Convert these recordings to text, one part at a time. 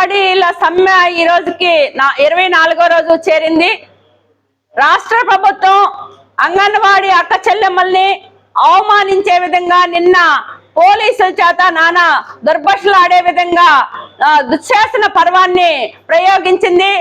అంగన్వాడీల సమ్మె ఈ రోజుకి నా ఇరవై నాలుగో రోజు చేరింది. రాష్ట్ర ప్రభుత్వం అంగన్వాడీ అక్క చెల్లెమ్మల్ని అవమానించే విధంగా నిన్న పోలీసుల చేత నానా దుర్భషలాడే విధంగా దుశ్శాసన పర్వాన్ని ప్రయోగించింది.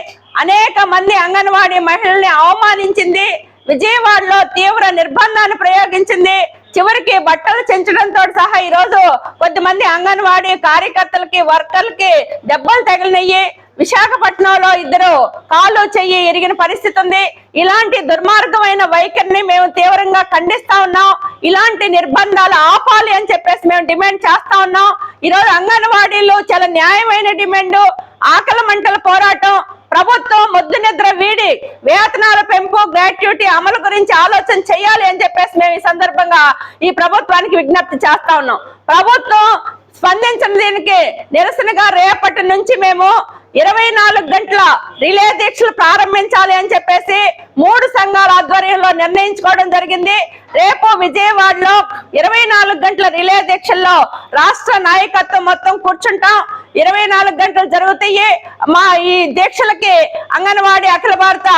అనేక మంది అంగన్వాడీ మహిళల్ని అవమానించింది. విజయవాడలో తీవ్ర నిర్బంధాన్ని ప్రయోగించింది. చివరికి బట్టలు చెంచడంతో సహా ఈ రోజు కొద్దిమంది అంగన్వాడీ కార్యకర్తలకి వర్కర్లకి దెబ్బలు తగిలినయ్యి విశాఖపట్నంలో ఇద్దరు కాలు చెయ్యి ఎరిగిన పరిస్థితి ఉంది. ఇలాంటి దుర్మార్గమైన వైఖరిని మేము తీవ్రంగా ఖండిస్తా ఉన్నాం. ఇలాంటి నిర్బంధాలు ఆపాలి అని చెప్పేసి మేము డిమాండ్ చేస్తా ఉన్నాం. ఈరోజు అంగన్వాడీలు చాలా న్యాయమైన డిమాండ్ ఆకలి మంటల పోరాటం ప్రభుత్వం ముద్దు నిద్ర వీడి వేతనాల పెంపు గ్రాట్యుటీ అమలు గురించి ఆలోచన చేయాలి అని చెప్పేసి మేము ఈ సందర్భంగా ఈ ప్రభుత్వానికి విజ్ఞప్తి చేస్తా ఉన్నాం. ప్రభుత్వం స్పందించిన దీనికి నిరసనగా రేపటి నుంచి మేము ఇరవై నాలుగు గంటల రిలే దీక్షలు ప్రారంభించాలి అని చెప్పేసి మూడు సంఘాల ఆధ్వర్యంలో నిర్ణయించుకోవడం జరిగింది. రేపు విజయవాడలో ఇరవై నాలుగు గంటల రిలే దీక్షల్లో రాష్ట్ర నాయకత్వం మొత్తం కూర్చుంటాం. ఇరవై నాలుగు గంటలు జరుగుతాయి. మా ఈ దీక్షలకి అంగన్వాడీ అఖిల భారత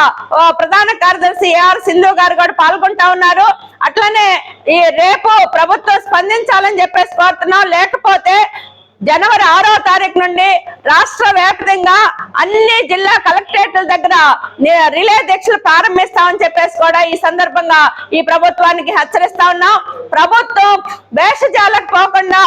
ప్రధాన కార్యదర్శి ఏఆర్ సింధు గారు కూడా పాల్గొంటా ఉన్నారు. అట్లనే ఈ రేపు ప్రభుత్వం స్పందించాలని చెప్పేసి కోరుతున్నాం. లేకపోతే జనవరి ఆరో తారీఖు నుండి రాష్ట్ర వ్యాప్తంగా అన్ని జిల్లా కలెక్టరేట్ల దగ్గర రిలే దీక్షలు ప్రారంభిస్తామని చెప్పేసి కూడా ఈ సందర్భంగా ఈ ప్రభుత్వానికి హెచ్చరిస్తా ఉన్నాం. ప్రభుత్వం వేషజాలకు పోకుండా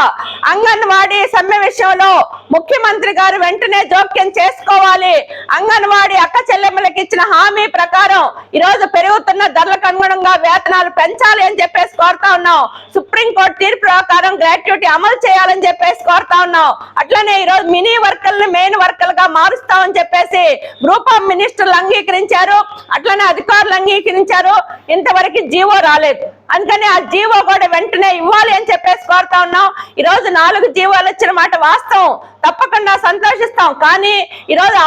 అంగన్వాడీ సమ్మె విషయంలో ముఖ్యమంత్రి గారు వెంటనే జోక్యం చేసుకోవాలి. అంగన్వాడీ అక్క చెల్లెమ్మలకు ఇచ్చిన హామీ ప్రకారం ఈ రోజు పెరుగుతున్న ధరలకు అనుగుణంగా వేతనాలు పెంచాలి అని చెప్పేసి కోరుతా ఉన్నాం. సుప్రీంకోర్టు తీర్పు ప్రకారం గ్రాట్యుటీ అమలు చేయాలని చెప్పేసి కోరుతా ఉన్నాం. అట్లనే ఈ రోజు మినీ వర్కర్లు మెయిన్ వర్కర్లుగా మారుస్తామని చెప్పేసి గ్రూప్ ఆఫ్ మినిస్టర్లు అంగీకరించారు. అట్లనే అధికారులు అంగీకరించారు. ఇంతవరకు జీవో రాలేదు. అందుకని ఆ జీవో కూడా వెంటనే ఇవ్వాలి అని చెప్పేసి కోరుతా ఉన్నాం. ఈ రోజు నాలుగు జీవోలు వచ్చిన మాట వాస్తవం. తప్పకుండా సంతోషిస్తాం. కానీ ఈ రోజు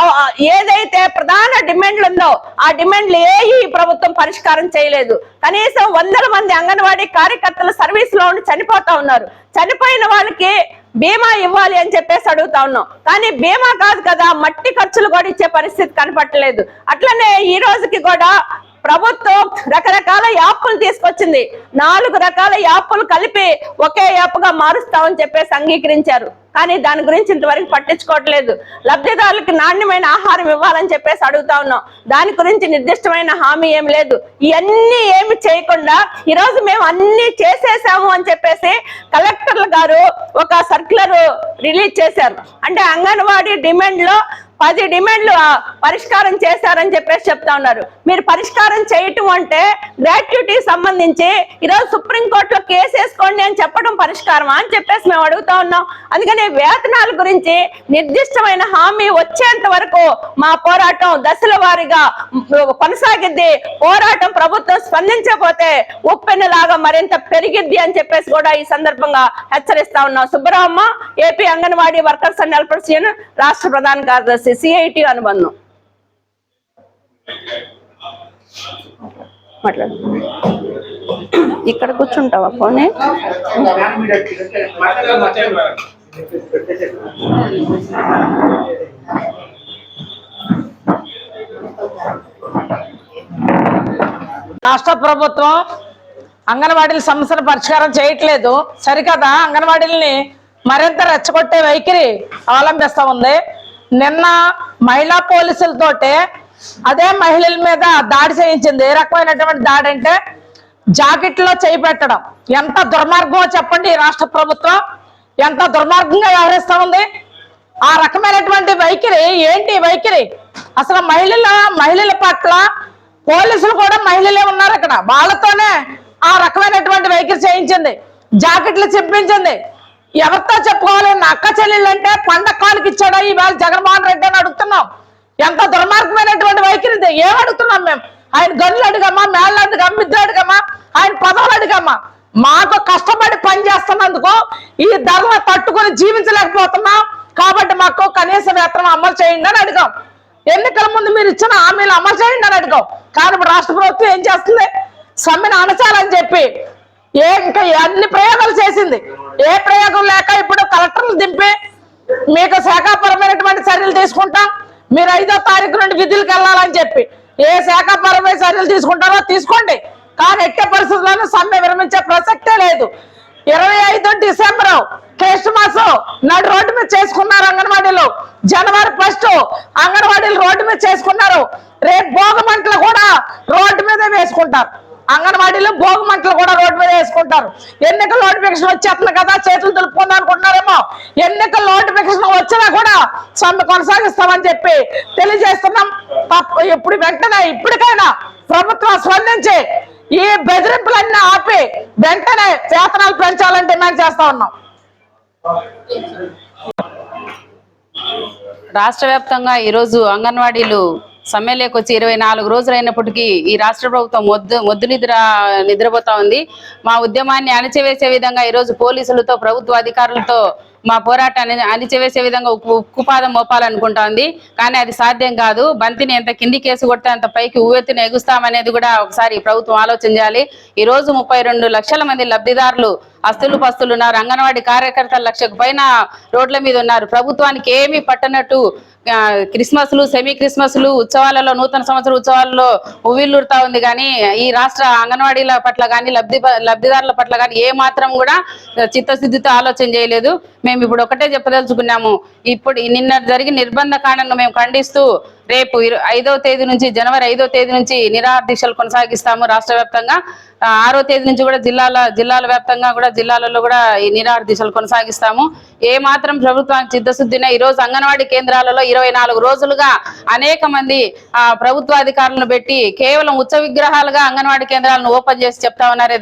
ఏదైతే ప్రధాన డిమాండ్లు ఉందో ఆ డిమాండ్లు ఏ ఈ ప్రభుత్వం పరిష్కారం చేయలేదు. కనీసం వందల మంది అంగన్వాడీ కార్యకర్తలు సర్వీస్లో ఉండి చనిపోతా ఉన్నారు. చనిపోయిన వాళ్ళకి బీమా ఇవ్వాలి అని చెప్పేసి అడుగుతా ఉన్నాం. కానీ బీమా కాదు కదా మట్టి ఖర్చులు కూడా ఇచ్చే పరిస్థితి కనపట్టలేదు అట్లనే ఈ రోజుకి కూడా ప్రభుత్వం రకరకాల యాప్లు తీసుకొచ్చింది. నాలుగు రకాల యాప్లు కలిపి ఒకే యాప్గా మారుస్తామని చెప్పేసి అంగీకరించారు. కానీ దాని గురించి ఇంతవరకు పట్టించుకోవట్లేదు. లబ్ధిదారులకు నాణ్యమైన ఆహారం ఇవ్వాలని చెప్పేసి అడుగుతా ఉన్నాం. దాని గురించి నిర్దిష్టమైన హామీ ఏం లేదు. ఇవన్నీ ఏమి చేయకుండా ఈరోజు మేము అన్ని చేసేసాము అని చెప్పేసి కలెక్టర్లు గారు ఒక సర్క్యులర్ రిలీజ్ చేశారు. అంటే అంగన్వాడీ డిమాండ్లో పది డిమాండ్లు పరిష్కారం చేశారని చెప్పేసి చెప్తా ఉన్నారు. మీరు పరిష్కారం చేయటం అంటే గ్రాట్యుటీ సంబంధించి ఈరోజు సుప్రీంకోర్టులో కేసు వేసుకోండి అని చెప్పడం పరిష్కారమా అని చెప్పేసి మేము అడుగుతా ఉన్నాం. అందుకని వేతనాల గురించి నిర్దిష్టమైన హామీ వచ్చేంత వరకు మా పోరాటం దశల వారీగా కొనసాగిద్ది. పోరాటం ప్రభుత్వం స్పందించకపోతే ఉప్పెన్నలాగా మరింత పెరిగిద్ది అని చెప్పేసి కూడా ఈ సందర్భంగా హెచ్చరిస్తా ఉన్నాం. Subbaramma AP anganwadi workers and helpers union రాష్ట్ర ప్రధాన కార్యదర్శి. సిఐటి అనుబంధం. మాట్లాడు. ఇక్కడ కూర్చుంటావా పోనీ రాష్ట్ర ప్రభుత్వం అంగన్వాడీల సమస్యను పరిష్కారం చేయట్లేదు. సరికదా? అంగన్వాడీలని మరింత రెచ్చగొట్టే వైఖరి అవలంబిస్తా ఉంది. నిన్న మహిళా పోలీసులతోటే అదే మహిళల మీద దాడి చేయించింది. ఏ రకమైనటువంటి దాడి అంటే జాకెట్లో చేయి పెట్టడం. ఎంత దుర్మార్గమో చెప్పండి రాష్ట్ర ప్రభుత్వం. ఎంత దుర్మార్గంగా వ్యవహరిస్తా ఉంది. ఆ రకమైనటువంటి వైఖరి ఏంటి వైఖరి? అసలు మహిళల మహిళల పట్ల పోలీసులు కూడా మహిళలే ఉన్నారు అక్కడ వాళ్ళతోనే ఆ రకమైనటువంటి వైఖరి చేయించింది. జాకెట్లు చెప్పించింది ఎవరితో చెప్పుకోవాలి? నా అక్క చెల్లెళ్ళంటే అంటే పండగ ఇచ్చాడా? ఈవేళ జగన్మోహన్ రెడ్డి అని అడుగుతున్నాం. ఎంత దుర్మార్గమైనటువంటి వైఖరి ఇది. ఏం అడుగుతున్నాం మేము? ఆయన గనులు అడిగమ్మా మేళ్ళు అడిగమ్మా మిద్దులు అడిగమ్మా ఆయన పదవులు అడిగమ్మా. మాకు కష్టపడి పని చేస్తున్నందుకు ఈ ధరలు తట్టుకుని జీవించలేకపోతున్నాం. కాబట్టి మాకు కనీస వేతనం అమలు చేయండి అని అడిగాం. ఎన్నికల ముందు మీరు ఇచ్చిన హామీలు అమలు చేయండి అని అడిగాం. కానీ ఇప్పుడు రాష్ట్ర ప్రభుత్వం ఏం చేస్తుంది? సమ్మెను అణచాలని చెప్పి ఏ ఇంకా అన్ని ప్రయోగాలు చేసింది. ఏ ప్రయోగం లేక ఇప్పుడు కలెక్టర్లు దింపి మీకు శాఖాపరమైనటువంటి చర్యలు తీసుకుంటాం మీరు ఐదో తారీఖు నుండి విధులకు వెళ్ళాలని చెప్పి. ఏ శాఖాపరమైన చర్యలు తీసుకుంటారో తీసుకోండి. కానీ ఎట్టి పరిస్థితుల్లోనూ సమ్మె విరమించే ప్రసక్తే లేదు. ఇరవై ఐదు డిసెంబర్ మాసం నాడు రోడ్డు మీద చేసుకున్నారు అంగన్వాడీలు. జనవరి ఫస్ట్ అంగన్వాడీలు రోడ్డు మీద చేసుకున్నారు. రేపు భోగమంటలు కూడా రోడ్డు మీదే వేసుకుంటారు. అంగన్వాడీలు భోగమంటలు కూడా రోడ్డు మీద వేసుకుంటారు. ఎన్నికల నోటిఫికేషన్ వచ్చేస్తుంది కదా చేతులు తెలుపుకుందా అనుకుంటున్నారేమో. ఎన్నికల నోటిఫికేషన్ వచ్చినా కూడా సమ్మె కొనసాగిస్తామని చెప్పి తెలియజేస్తున్నాం. తప్ప ఇప్పుడు వెంటనే ఇప్పటికైనా ప్రభుత్వం స్పందించి ఈ బెదిరింపులన్నీ ఆపి వెంటనే వేతనాలు పెంచాలని డిమాండ్ చేస్తా ఉన్నాం. రాష్ట్ర వ్యాప్తంగా ఈరోజు అంగన్వాడీలు సమ్మెలోకి వచ్చి ఇరవై నాలుగు రోజులు అయినప్పటికీ ఈ రాష్ట్ర ప్రభుత్వం మొద్దు మొద్దు నిద్ర నిద్రపోతా ఉంది. మా ఉద్యమాన్ని అణచివేసే విధంగా ఈరోజు పోలీసులతో ప్రభుత్వ అధికారులతో మా పోరాటాన్ని అణిచివేసే విధంగా ఉక్కు ఉక్కుపాదం మోపాలనుకుంటోంది. కానీ అది సాధ్యం కాదు. బంతిని ఎంత కింది కేసు కొడితే అంత పైకి ఉవ్వెత్తున ఎగుస్తామనేది కూడా ఒకసారి ప్రభుత్వం ఆలోచించాలి ఈరోజు ఈ రోజు ముప్పై రెండు లక్షల మంది లబ్ధిదారులు అస్తులు పస్తులు ఉన్నారు. అంగన్వాడీ కార్యకర్తలు లక్షకు పైన రోడ్ల మీద ఉన్నారు. ప్రభుత్వానికి ఏమీ పట్టనట్టు క్రిస్మస్లు సెమీ క్రిస్మస్లు ఉత్సవాలలో నూతన సంవత్సర ఉత్సవాలలో ఉవ్విల్లురుతా ఉంది. కానీ ఈ రాష్ట్ర అంగన్వాడీల పట్ల కానీ లబ్ధి లబ్ధిదారుల పట్ల కానీ ఏ మాత్రం కూడా చిత్తశుద్ధితో ఆలోచన చేయలేదు. మేము ఇప్పుడు ఒకటే చెప్పదలుచుకున్నాము. ఇప్పుడు నిన్న జరిగిన నిర్బంధ కాండను మేము ఖండిస్తూ రేపు ఐదో తేదీ నుంచి జనవరి ఐదో తేదీ నుంచి నిరాహార దీక్షలు కొనసాగిస్తాము రాష్ట్ర వ్యాప్తంగా. ఆరో తేదీ నుంచి కూడా జిల్లాల జిల్లాల వ్యాప్తంగా కూడా జిల్లాలలో కూడా ఈ నిరాహార దీక్షలు కొనసాగిస్తాము. ఏ మాత్రం ప్రభుత్వానికి చిత్తశుద్ధిన ఈ రోజు అంగన్వాడీ కేంద్రాలలో ఇరవై నాలుగు రోజులుగా అనేక మంది ఆ పెట్టి కేవలం ఉచ్చ విగ్రహాలుగా అంగన్వాడీ కేంద్రాలను ఓపెన్ చేసి చెప్తా ఉన్నారే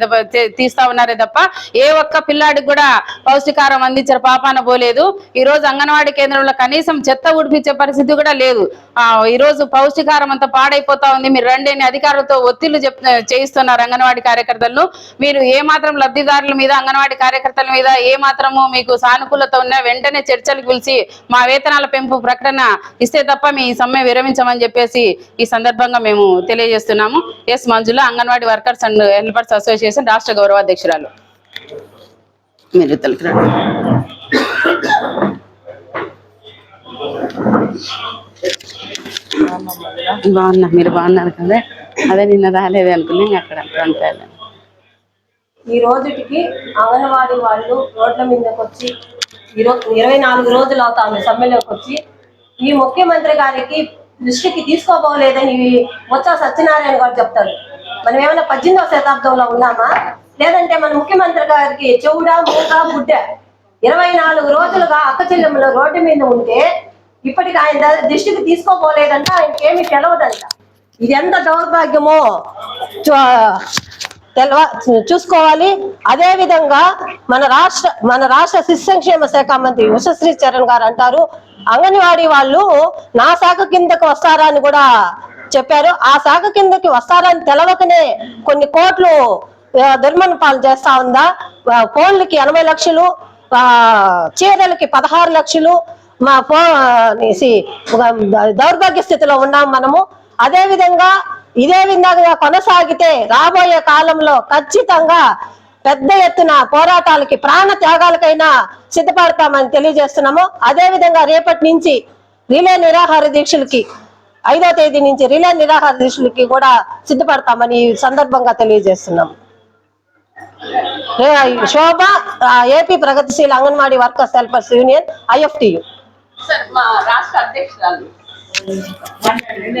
తీస్తా ఉన్నారే తప్ప ఏ ఒక్క పిల్లాడికి కూడా పౌష్టికారం అందించిన పాపాన పోలేదు. ఈ రోజు అంగన్వాడీ కేంద్రంలో కనీసం చెత్త ఉడిపించే పరిస్థితి కూడా లేదు. ఆ ఈ రోజు పౌష్టికారం అంతా పాడైపోతా ఉంది. మీరు రండి అని అధికారులతో ఒత్తిళ్ళు చెప్ చేయిస్తున్నారు అంగన్వాడీ కార్యకర్తలను మీరు ఏ మాత్రం లబ్ధిదారుల మీద అంగన్వాడీ కార్యకర్తల మీద ఏ మాత్రము మీకు సానుకూలత ఉన్నా వెంటనే చర్చలకు పిలిచి మా వేతనాల పెంపు ప్రకటన ఇస్తే తప్ప మీ సమ్మె విరమించమని చెప్పేసి ఈ సందర్భంగా మేము తెలియజేస్తున్నాము. S Manjula anganwadi workers and helpers association రాష్ట్ర గౌరవాధ్యక్షురాలు మీరు తెలుగు బాగున్నా మీరు బాగున్నారు కదా అదే నిన్న రాలేదు అనుకుని అక్కడ ఫ్రంట్ ఈ రోజుటికి అంగన్వాడీ వాళ్ళు రోడ్ల మీదకి వచ్చి ఇరవై నాలుగు రోజులు అవుతాము సమ్మెలోకి వచ్చి. ఈ ముఖ్యమంత్రి గారికి దృష్టికి తీసుకోబోలేదని వచ్చా సత్యనారాయణ గారు చెప్తారు. మనం ఏమైనా పద్దెనిమిదవ శతాబ్దంలో ఉన్నామా? లేదంటే మన ముఖ్యమంత్రి గారికి చెవుడా మూక బుడ్డ ఇరవై నాలుగు రోజులుగా అక్క చెల్లెమ్మలు రోడ్డు మీద ఉంటే ఇప్పటికి ఆయన దృష్టికి తీసుకోపోలేదంట ఆయనకి తెలవదంట. ఇది ఎంత దౌర్భాగ్యమో తెలవ చూసుకోవాలి. అదే విధంగా మన రాష్ట్ర మన రాష్ట్ర శిశు సంక్షేమ శాఖ మంత్రి ఉషశ్రీ చరణ్ గారు అంటారు అంగన్వాడీ వాళ్ళు నా శాఖ కిందకు వస్తారా అని కూడా చెప్పారు. ఆ శాఖ కిందకి వస్తారని తెలవకనే కొన్ని కోట్లు దుర్మన్ దుర్మన పాలు చేస్తా ఉందా? కోళ్ళకి ఫోన్లకి ఎనభై లక్షలు ఆ, చీరలకి పదహారు లక్షలు మా పో అనేసి ఒక దౌర్భాగ్య స్థితిలో ఉన్నాం మనము. అదే విధంగా ఇదే విధంగా కొనసాగితే రాబోయే కాలంలో ఖచ్చితంగా పెద్ద ఎత్తున పోరాటాలకి ప్రాణ త్యాగాలకైనా సిద్ధపడతామని తెలియజేస్తున్నాము. అదే విధంగా రేపటి నుంచి రిలే నిరాహార దీక్షలకి ఐదో తేదీ నుంచి రిలే నిరాహార దీక్షలకి కూడా సిద్ధపడతామని ఈ సందర్భంగా తెలియజేస్తున్నాము. శోభ ఏపీ ప్రగతిశీల anganwadi workers helpers union IFTU sir మా రాష్ట్ర అధ్యక్షురాలు. రెండు